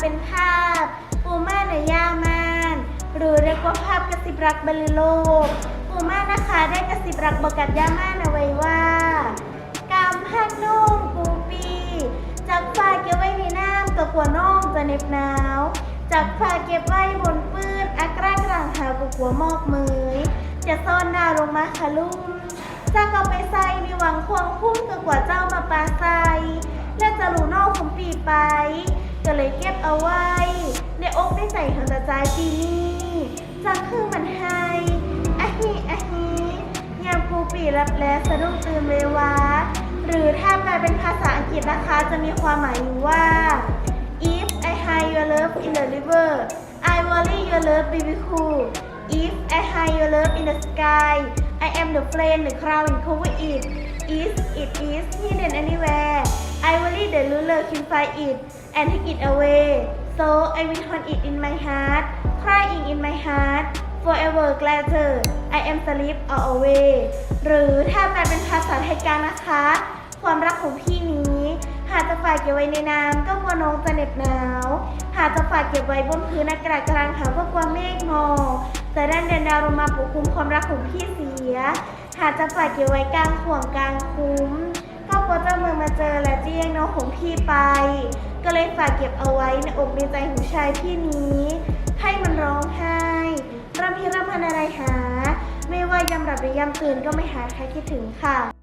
เป็นภาพ ปูม่าในย่ามาน หรือเรียกว่าภาพกระซิบรักบรรลือโลก ปูม่านะคะได้กระซิบรักบอกกับย่ามานเอาไว้ว่ากำพักนุ่มปูปีจากฝาเก็บไว้ในน้ำกับกลัวน้องจะเหน็บหนาวจากฝาเก็บไว้บนปืนอักรากลางหาวกับกลัวมอกมือจะซ่อนหน้าลงมาคะลุ่มจะเอาไปใส่ในหวังควงพุ่มกับกว่าเจ้ามาปลาใส่และจะรู้นอกผมปีไป ก็เลยเก็บเอาไว้ ในอกได้ใส่ทางตะจายปีนี้จะคือมันให้อะฮีอะฮียามกูปีรับและสะดุ้งตื่นเววาหรือถ้าแปลเป็นภาษาอังกฤษนะคะ จะมีความหมายอยู่ว่า if I hide your love in the river I worry your love will be cool if I hide your love in the sky I am the flame the cloud will cover it is it is hidden anywhere I worry the ruler can find it and take it away so I will hold it in my heart crying in my heart forever glitter I am sleep all away หรือถ้าแปลเป็นภาษาไทยกลางนะคะ ความรักของพี่นี้ หากจะฝากเก็บไว้ในน้ำก็กลัวน้องจะเหน็บหนาว หากจะฝากเก็บไว้บนพื้นอากาศกลางหาวก็กลัวเมฆมอกแต่ด้านเดนดาวลงมาปกคลุมความรักของพี่เสีย หากจะฝากเก็บไว้กลางข่วงกลางคุ้ม ก็กลัวเจ้าเมืองมาเจอและจะแย่งน้องของพี่ไป ก็เลยฝากเก็บเอาไว้ในอกในใจของชายพี่นี้ ให้มันร้องไห้รำพิรำพันอะไรหา ไม่ว่ายำหลับหรือยำตื่นก็ไม่หาใครคิดถึงค่ะ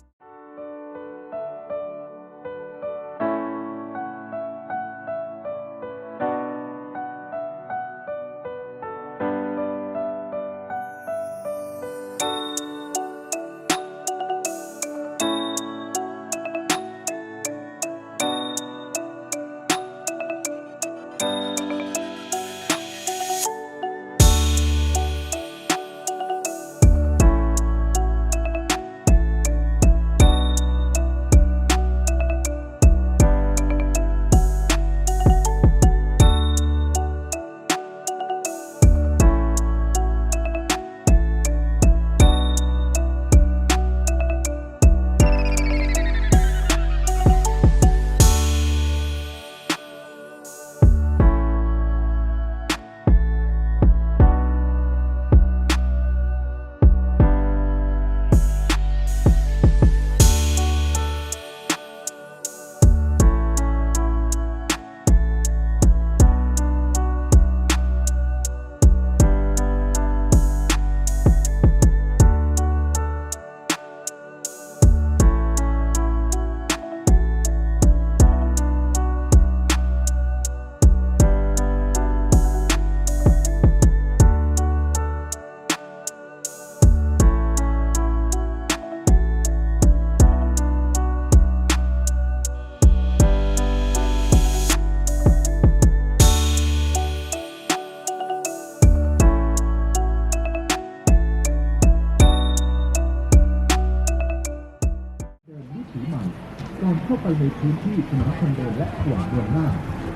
ในพื้นที่ถนนคนเดินและขวางเมืองหน้า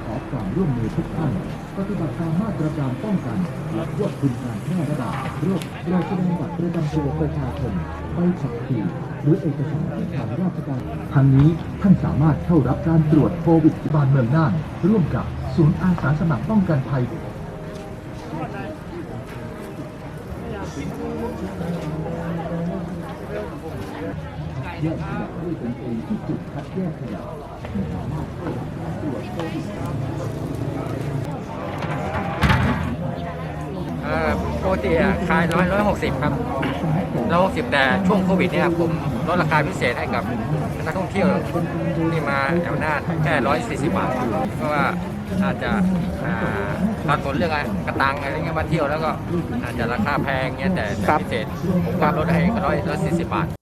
ขอความร่วมมือทุกท่านปฏิบัติตามมาตรการป้องกันและควบคุมการแพร่ระบาดโรคโรคแสดงบัตรประจำตัวประชาชนใบขับขี่หรือเอกสารที่ทางราชการทั้งนี้ท่านสามารถเข้ารับการตรวจโควิดที่บ้านเมืองน่านร่วมกับศูนย์อาสาสมัครป้องกันภัยแยกขยะ ที่จุดคัดแยกขยะสามารถเข้ารับการตรวจโควิดเอ่อปกติอะขายร้อยร้อยหกสิบครับร้อยหกสิบแต่ช่วงโควิดเนี่ยผมลดราคาพิเศษให้กับนักท่องเที่ยวที่มาแถวหน้าแค่ร้อยสี่สิบบาทเพราะว่าอาจจะอ่าปรากฏเรื่องอะไรกระตังอะไรเงี้ยมาเที่ยวแล้วก็อาจจะราคาแพงเงี้ยแต่แต่พิเศษผมก็ลดให้ร้อยร้อยสี่สิบบาท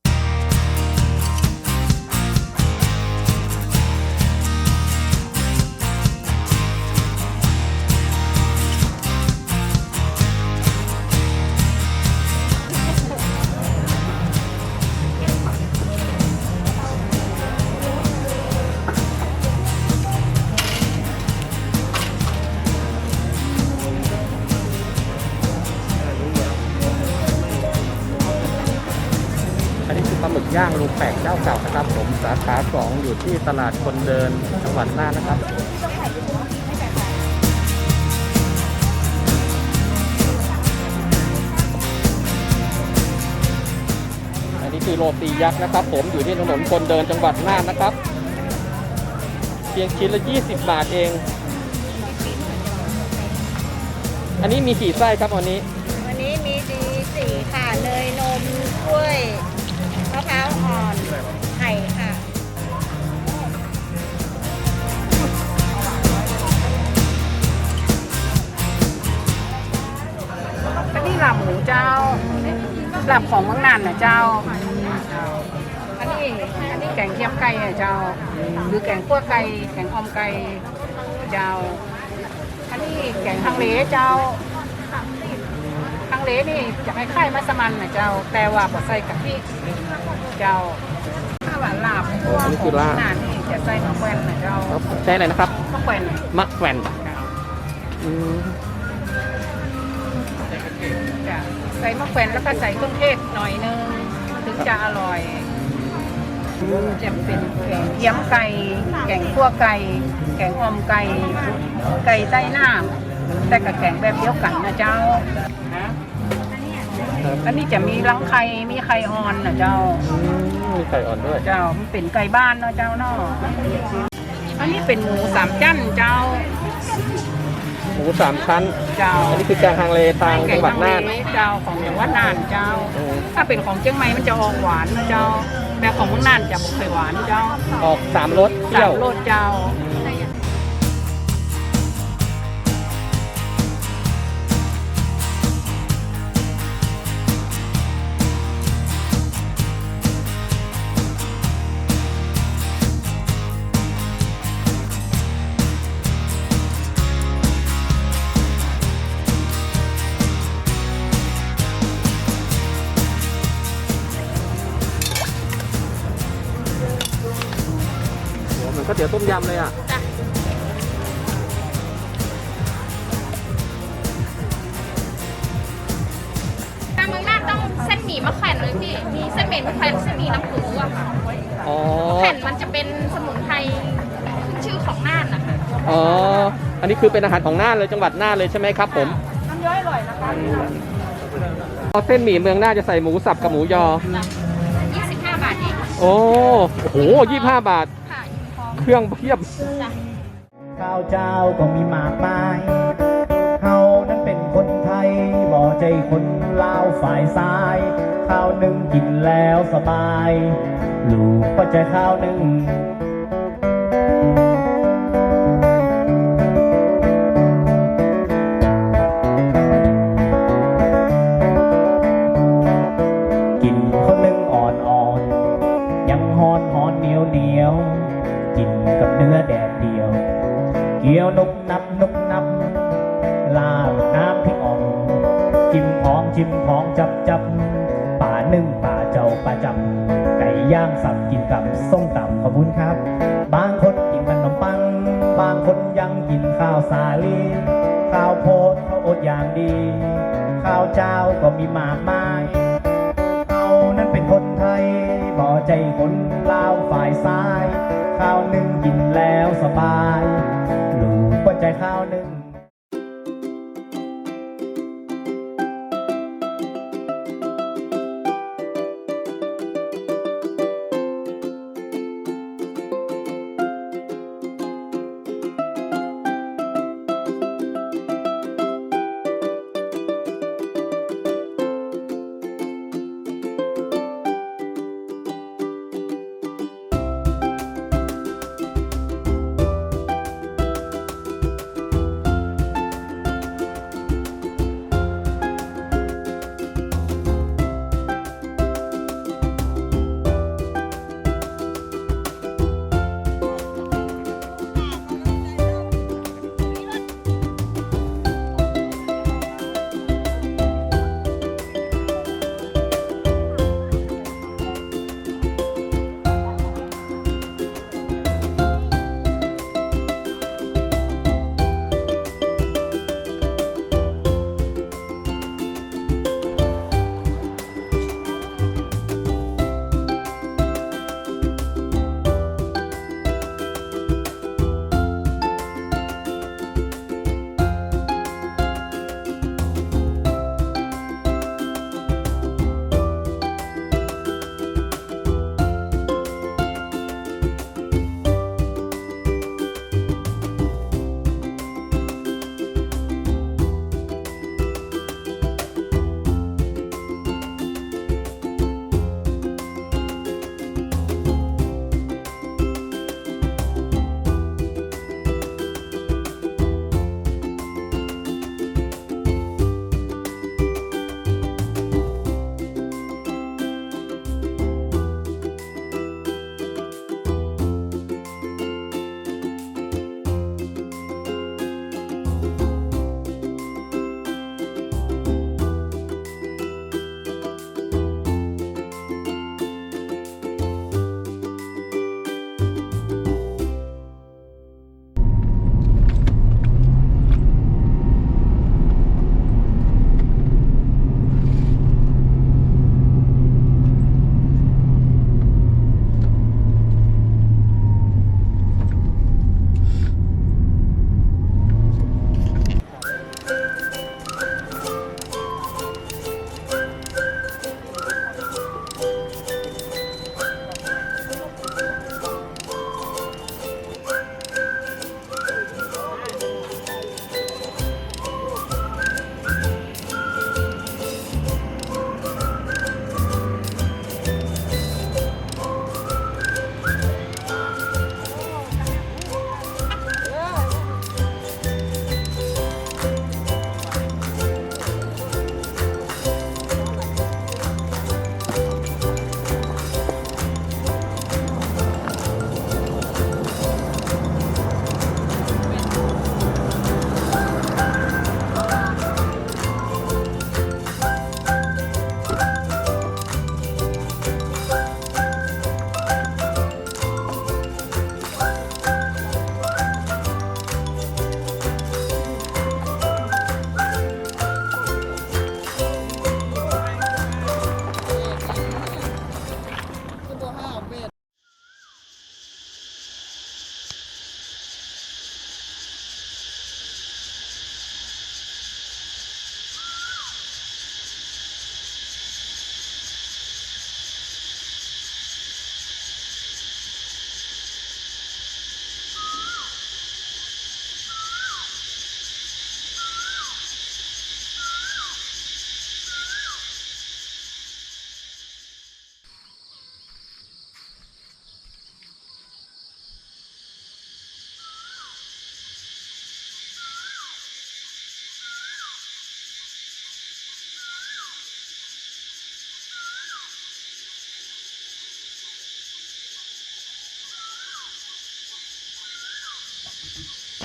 เจ้าเก่านะครับ ผมสาขาสองอยู่ที่ตลาดคนเดินจังหวัดน่านนะครับอันนี้คือโรตียักษ์นะครับ ผมอยู่ที่ถนนคนเดินจังหวัดน่านนะครับ เพียงชิ้นละ 20 บาทเอง อันนี้มีกี่ไส้ครับวันนี้ อ่อนไข่ค่ะ อันนี้ลาบหมูเจ้า หลาบของเมืองน่านนะเจ้า อันนี้อันนี้แกงเทียมไก่อะเจ้า หรือแกงคั่วไก่ แกงออมไก่เจ้า อันนี้แกงฮังเลเจ้าฮังเลนี่จะคล้ายๆมัสมันนะเจ้า แต่ว่าบ่ใส่กะทิเจ้า ถ้าว่าลาบพวกอันนี้ขคือองเมืลาอบงน่านนี่จะใส่มะแขวนนะเจ้าใช่อะไรนะครับมะแขวนมะแขวนอืมจะใส่มะแขวนแล้วก็ใส่เครื่องเทศหน่อยนึงถึงจะอร่อยจะเป็นแกงเทียมไก่แกงคั่วไก่แกงออมไก่ไก่ใต้น้ำแต่กับแกงแบบเดียวกันนะเจ้า อันนี้จะมีรังไข่มีไข่อ่อนนะเจ้า อืมมีไข่อ่อนด้วย เจ้ามันเป็นไก่บ้านเนาะเจ้าเนาะอันนี้เป็นหมูสามชั้นเจ้า หมูสามชั้น เจ้าอันนี้คือแกงฮังเลทางแกจังงหวัดทะเลน่าน เจ้าของจังหวัดน่านเจ้า อืม ถ้าเป็นของเชียงใหม่มันจะออกหวานนะเจ้า แต่ของเมืองน่านจะบ่เคยหวานเจ้าออกสามรสเปรี้สายวมรสเจ้า ตี๋ยวต้มยำเลยอะทางเมืองน่านต้องเส้นหมี่มะแขวนเลยพี่ มีเส้นหมี่มะแขวนเส้นหมี่น้ำปูอะค่ะอ๋อแผ่นมันจะเป็นสมุนไพรขึ้นชื่อของน่านนะคะอ๋ออันนี้คือเป็นอาหารของน่านเลยจังหวัดน่านเลยใช่ไหมครับ ผมน้ำย้อยอร่อยนะคะพอเส้นหมี่เมืองน่านจะใส่หมูสับกับหมูยอ25 บาทเอง โอ้โหยี่ห้าบาทค่ะ เครื่องเพียบข้าวเจ้าก็มีมากมายเฮานั้นเป็นคนไทยบ่ใจคนลาวฝ่ายซ้ายข้าวหนึ่งกินแล้วสบาย ลูกก็ใจข้าวหนึ่ง จับจับป่านึ่งป่าเจ้าป่าจับ ไก่ย่างสับกินกับส้มตำขอบคุณครับ บางคนกินขนมปัง บางคนยังกินข้าวสาลีข้าวโพดข้าวอดอย่างดี ข้าวเจ้าก็มีมากมายเรานั้นเป็นคนไทยบ่ใจคนลาวฝ่ายซ้าย ข้าวหนึ่งกินแล้วสบายหลูกก็ใจข้าวหนึ่ง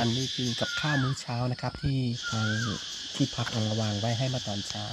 อันนี้คือกับข้าวมื้อเช้านะครับ ที่ทางที่พักเอาวางไว้ให้มาตอนเช้า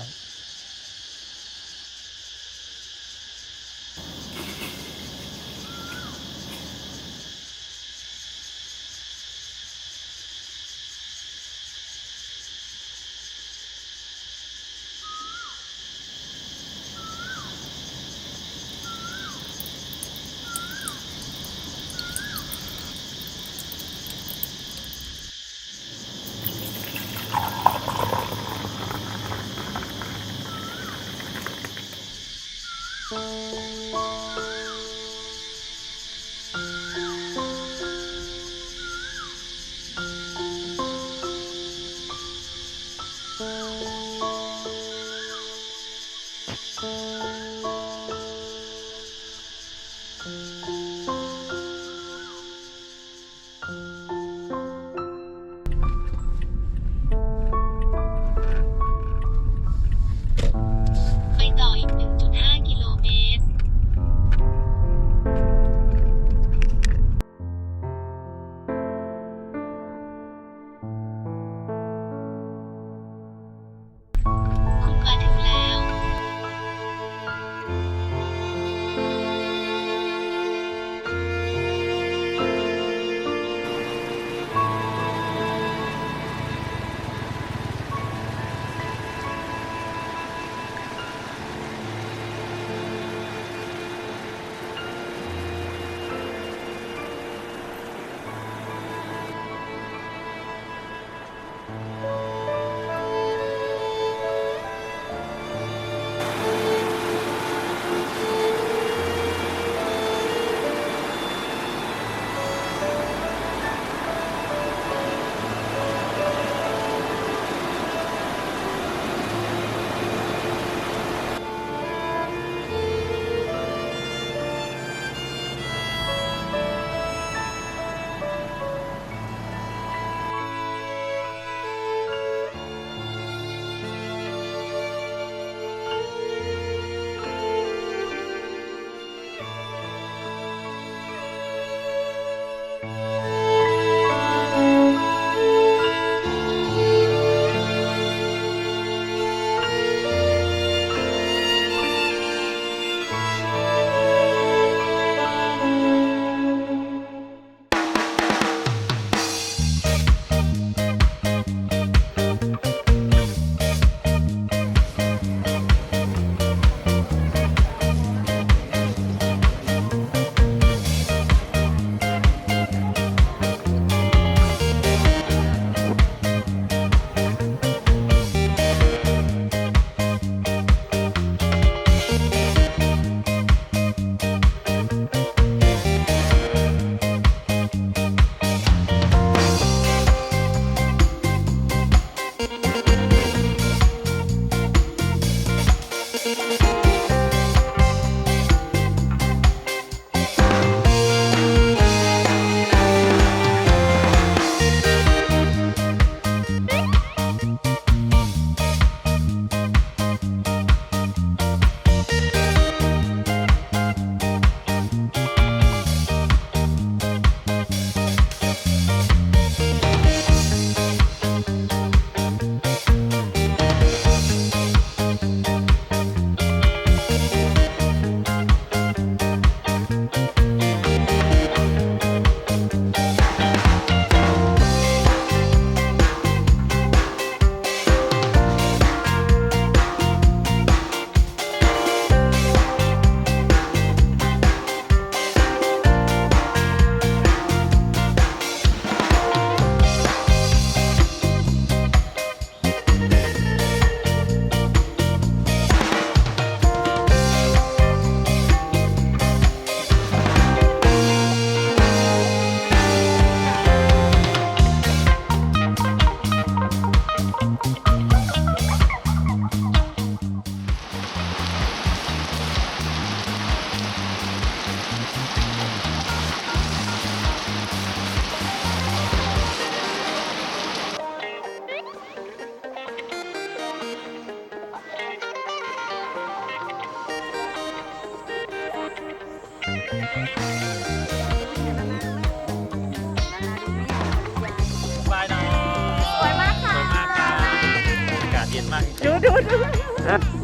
มากดูดูดูๆ